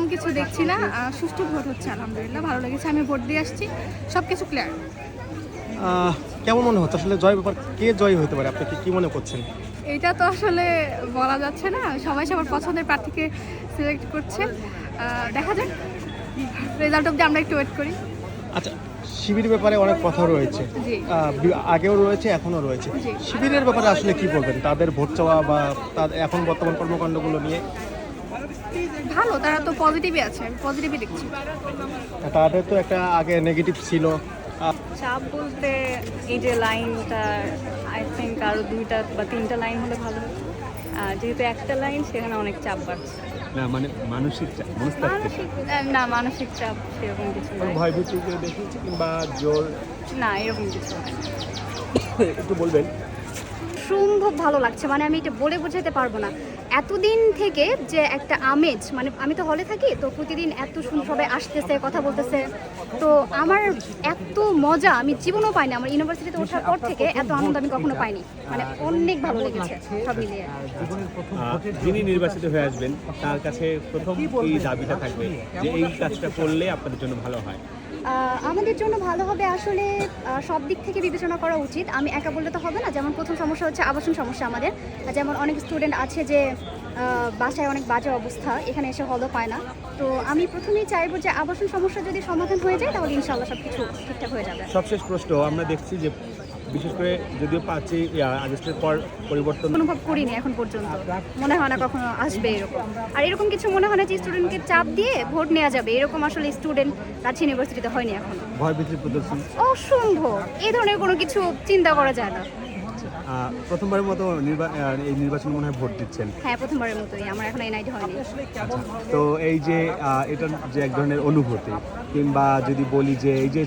এরকম কিছু দেখছি না। সুষ্ঠু ভোট হচ্ছে আলহামদুলিল্লাহ ভালো লেগেছে আমি ভোট দিয়ে আসছি। সব কিছু ক্লিয়ার কেমন মনে হচ্ছে? আসলে জয় ব্যাপার কে জয় হতে পারে? আপনি কি- মনে করছেন? এটা তো আসলে বলা যাচ্ছে না। সবাই সবার পছন্দের প্রার্থীকে সিলেক্ট করছে। দেখা যাক। রেজাল্ট অবধি আমরা একটু ওয়েট করি। আচ্ছা শিবির ব্যাপারে অনেক কথা রয়েছে। আগেও রয়েছে এখনও রয়েছে। শিবিরের ব্যাপারে আসলে কি বলবেন? তাদের ভোট চাওয়া বা তাদের এখন বর্তমান কর্মকাণ্ডগুলো নিয়ে ভালো তারা তো পজিটিভই আছে আমি পজিটিভই দেখছি। তাদের তো একটা আগে নেগেটিভ ছিল। চাপ বলতে এই যে লাইনটা আই থিঙ্ক আরও দুইটা বা তিনটা লাইন হলে ভালো হতো। যেহেতু একটা লাইন সেখানে অনেক চাপ বাড়ছে। না মানে মানসিক চাপ, মানসিক না মানসিক চাপ সেরকম কিছু দেখিয়েছে কিংবা জোর? না এরকম কিছু না একটু বলবেন। অসম্ভব ভালো লাগছে। মানে আমি এটা বলে বোঝাতে পারব না। এতদিন থেকে যে একটা আমেজ মানে আমি তো হলে থাকি, তো প্রতিদিন এত সুন্দর সবাই আসতেছে, কথা বলতেছে। তো আমার এত মজা আমি জীবনও পাইনি। আমার ইউনিভার্সিটিতে ওঠার পর থেকে এত আনন্দ আমি কখনো পাইনি। মানে অনেক ভালো লেগেছে সব মিলিয়ে। যিনি নির্বাচিত হয়ে আসবেন, তার কাছে প্রথম এই দাবিটা থাকবে যে এই কাজটা করলে আপনাদের জন্য ভালো হয়। আমাদের জন্য ভালো হবে আসলে সব দিক থেকে বিবেচনা করা উচিত। আমি একা বললে তো হবে না, যেমন প্রথম সমস্যা হচ্ছে আবাসন সমস্যা আমাদের। যেমন অনেক স্টুডেন্ট আছে যে বাসায় অনেক বাজে অবস্থা, এখানে এসে হলও পায় না। তো আমি প্রথমেই চাইব যে আবাসন সমস্যা যদি সমাধান হয়ে যায়, তাহলে ইনশাল্লাহ সব কিছু ঠিকঠাক হয়ে যাবে। সবশেষ প্রশ্ন, আমরা দেখছি যে বিশেষ করে যদিও পাঁচই আহ, আগস্টের পর পরিবর্তন। অনুভব করিনি এখন পর্যন্ত। মনে হয় না কখনো আসবে এরকম। আর এরকম কিছু মনে হয় না যে স্টুডেন্টকে চাপ দিয়ে ভোট নেওয়া যাবে? এরকম আসলে স্টুডেন্ট রাজশাহী ইউনিভার্সিটিতে হয়নি এখনও। ভয় ভীতির প্রদর্শন। অসম্ভব। এই ধরনের কোনো কিছু চিন্তা করা যায় না। প্রথমবারের মতো এই নির্বাচন মনে হয় ভোট দিচ্ছেন। হ্যাঁ প্রথমবারের মতোই। আমার এখন এনআইডি হয়নি। তো এই যে এটার যে এক ধরনের অনুভূতি কিংবা যদি বলি যে এই যে